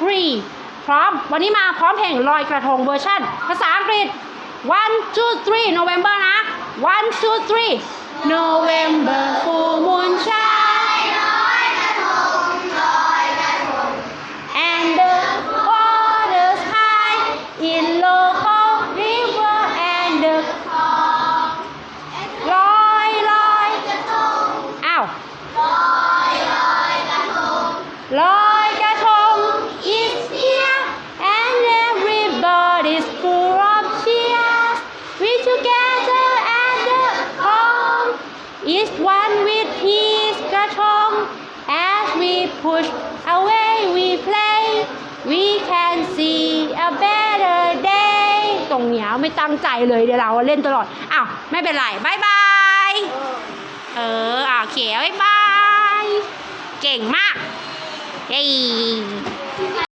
three พร้อม วันนี้มาพร้อมเพลงลอยกระทงเวอร์ชันภาษาอังกฤษ one two three November นะ one two three November full moon shine and the waters high in local river and the ลอยลอยอ้าวลอยกระท is one with his กระทง as we push away we play we can see a better day ตรงเนี้ยไม่ตั้งใจเลยเดี๋ยวเราเล่นตลอด อ้าว ไม่เป็นไรบายบาย เอออ่าเคบายบาย เก่งมากเย้